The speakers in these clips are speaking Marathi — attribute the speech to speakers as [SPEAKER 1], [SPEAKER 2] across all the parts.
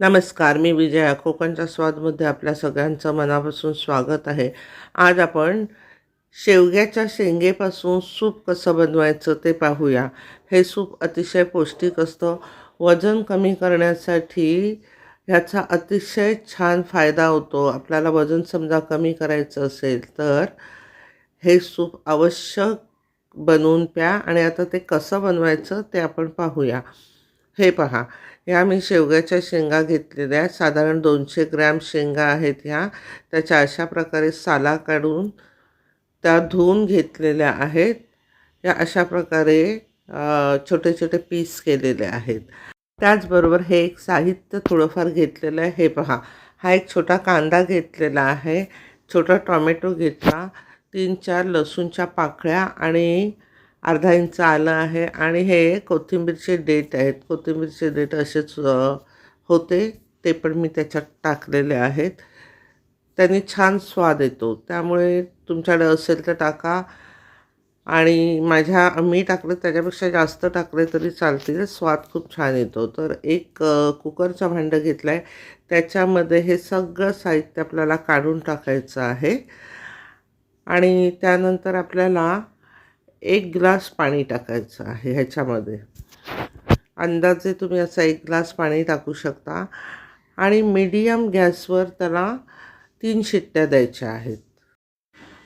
[SPEAKER 1] नमस्कार मी विजया. कोकणच्या स्वादमध्ये आपल्या सगळ्यांचं मनापासून स्वागत आहे. आज आपण शेवग्याच्या शेंगेपासून सूप कसं बनवायचं ते पाहूया. हे सूप अतिशय पौष्टिक असतं. वजन कमी करण्यासाठी ह्याचा अतिशय छान फायदा होतो. आपल्याला वजन समजा कमी करायचं असेल तर हे सूप आवश्यक बनवून प्या आणि आता ते कसं बनवायचं ते आपण पाहूया. हे पहा ह्या मी शेवग्याच्या शेंगा घेतलेल्या आहेत. साधारण दोनशे ग्रॅम शेंगा आहेत ह्या. त्याच्या अशा प्रकारे साला काढून त्या धुवून घेतलेल्या आहेत. या अशा प्रकारे छोटे छोटे पीस केलेले आहेत. त्याचबरोबर हे एक साहित्य थोडंफार घेतलेलं आहे. हे पहा हा एक छोटा कांदा घेतलेला आहे. छोटा टॉमॅटो घेतला. तीन चार लसूणच्या पाकळ्या आणि अर्धा इंच आलं आहे आणि हे कोथिंबीरचे डेट आहेत. कोथिंबीरचे डेट असेच होते. ते पण मी त्याच्यात टाकलेले आहेत. त्यांनी छान स्वाद येतो. त्यामुळे तुमच्याकडे असेल तर टाका. आणि माझ्या मी टाकलं त्याच्यापेक्षा जास्त टाकले तरी चालतील. स्वाद खूप छान येतो. तर एक कुकरचं भांडं घेतलं आहे त्याच्यामध्ये हे सगळं साहित्य आपल्याला काढून टाकायचं आहे. आणि त्यानंतर आपल्याला एक ग्लास पाणी टाकायचं आहे ह्याच्यामध्ये. अंदाजे तुम्ही असा एक ग्लास पाणी टाकू शकता. आणि मीडियम गॅसवर त्याला तीन शिट्ट्या द्यायच्या आहेत.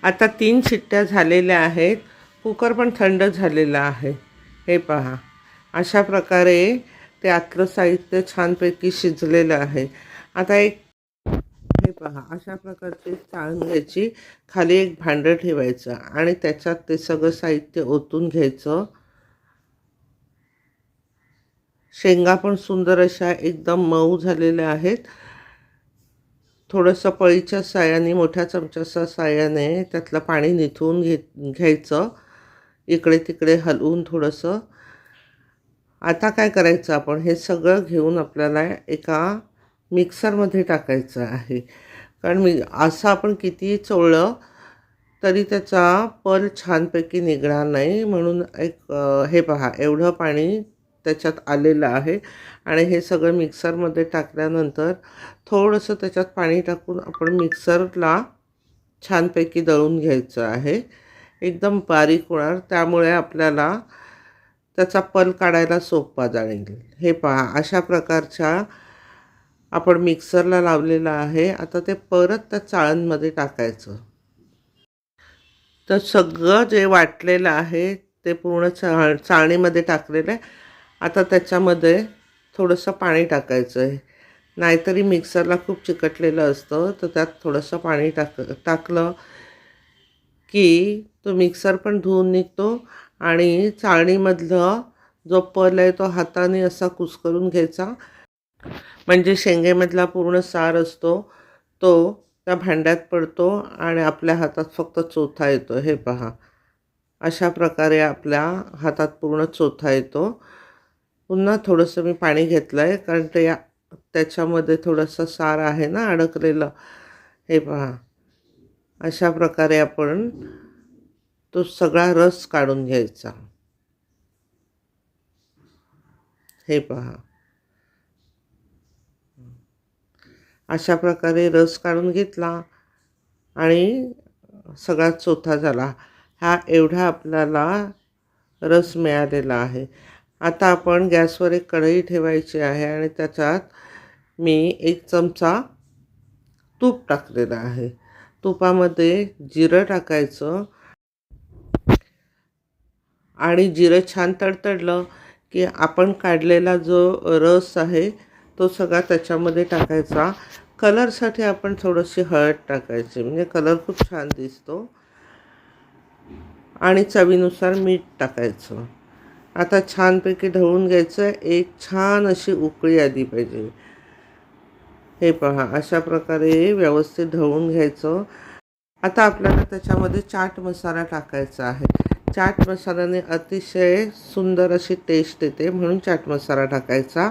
[SPEAKER 1] आता तीन शिट्ट्या झालेल्या आहेत. कुकर पण थंड झालेला आहे. हे पहा. अशा प्रकारे ते आतलं साहित्य छानपैकी शिजलेलं आहे. आता एक पहा अशा प्रकारची चाळण घ्यायची खाली एक भांडं ठेवायचं आणि त्याच्यात ते सगळं साहित्य ओतून घ्यायचं. शेंगा पण सुंदर अशा एकदम मऊ झालेल्या आहेत. थोडंसं पळीच्या साह्याने मोठ्या चमच्याच्या साह्याने त्यातलं पाणी निथून घे घ्यायचं. इकडे तिकडे हलवून थोडंसं. आता काय करायचं आपण? हे सगळं घेऊन आपल्याला एका मिक्सरमध्ये टाकायचं आहे. कारण मी असं आपण कितीही चोळलं तरी त्याचा पल छानपैकी निघणार नाही म्हणून एक हे पहा एवढं पाणी त्याच्यात आलेलं आहे. आणि हे सगळं मिक्सरमध्ये टाकल्यानंतर थोडंसं त्याच्यात पाणी टाकून आपण मिक्सरला छानपैकी दळून घ्यायचं आहे. एकदम बारीक होणार त्यामुळे आपल्याला त्याचा पल काढायला सोपा जाईल. हे पहा अशा प्रकारच्या आपण मिक्सरला लावलेलं आहे. आता ते परत त्या चाळणमध्ये टाकायचं. तर सगळं जे वाटलेलं आहे ते पूर्ण चा चाळणीमध्ये टाकलेलं आहे. आता त्याच्यामध्ये थोडंसं पाणी टाकायचं आहे. नाहीतरी मिक्सरला खूप चिकटलेलं असतं तर त्यात थोडंसं पाणी टाक टाकलं की तो मिक्सर पण धुवून निघतो आणि चाळणीमधलं जो पल आहे तो हाताने असा कुस्करून घ्यायचा. म्हणजे शेंगेमधला पूर्ण सार असतो तो त्या भांड्यात पडतो आणि आपल्या हातात फक्त चोथा येतो. हे पहा. अशा प्रकारे आपल्या हातात पूर्ण चोथा येतो. पुन्हा थोडंसं मी पाणी घेतलं आहे कारण ते या त्याच्यामध्ये थोडंसं सार आहे ना अडकलेलं. हे पहा. अशा प्रकारे आपण तो सगळा रस काढून घ्यायचा. हे पहा. अशा प्रकारे रस काढून घेतला आणि सगळा चोथा झाला. हा एवढा आपल्याला रस मिळालेला आहे. आता आपण गॅसवर एक कढई ठेवायची आहे आणि त्याच्यात मी एक चमचा तूप टाकलेलं आहे. तुपामध्ये जिरं टाकायचं आणि जिरं छान तडतडलं की आपण काढलेला जो रस आहे तो सगळा त्याच्यामध्ये टाकायचा. कलरसाठी आपण थोडीशी हळद टाकायची. म्हणजे कलर खूप छान दिसतो. आणि चवीनुसार मीठ टाकायचं. आता छानपैकी ढवळून घ्यायचं. एक छान अशी उकळी आली पाहिजे. हे पहा अशा प्रकारे व्यवस्थित ढवळून घ्यायचं. आता आपल्याला त्याच्यामध्ये चाट मसाला टाकायचा आहे. चाट मसाल्याने अतिशय सुंदर अशी टेस्ट येते म्हणून चाट मसाला टाकायचा.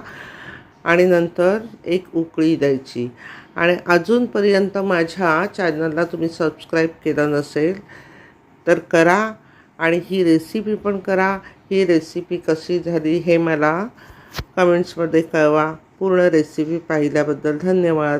[SPEAKER 1] आणि नंतर एक उकळी द्यायची. आणि अजूनपर्यंत माझ्या चॅनलला तुम्ही सबस्क्राईब केलं नसेल तर करा आणि ही रेसिपी पण करा. ही रेसिपी कशी झाली हे मला कमेंट्समध्ये कळवा. पूर्ण रेसिपी पाहिल्याबद्दल धन्यवाद.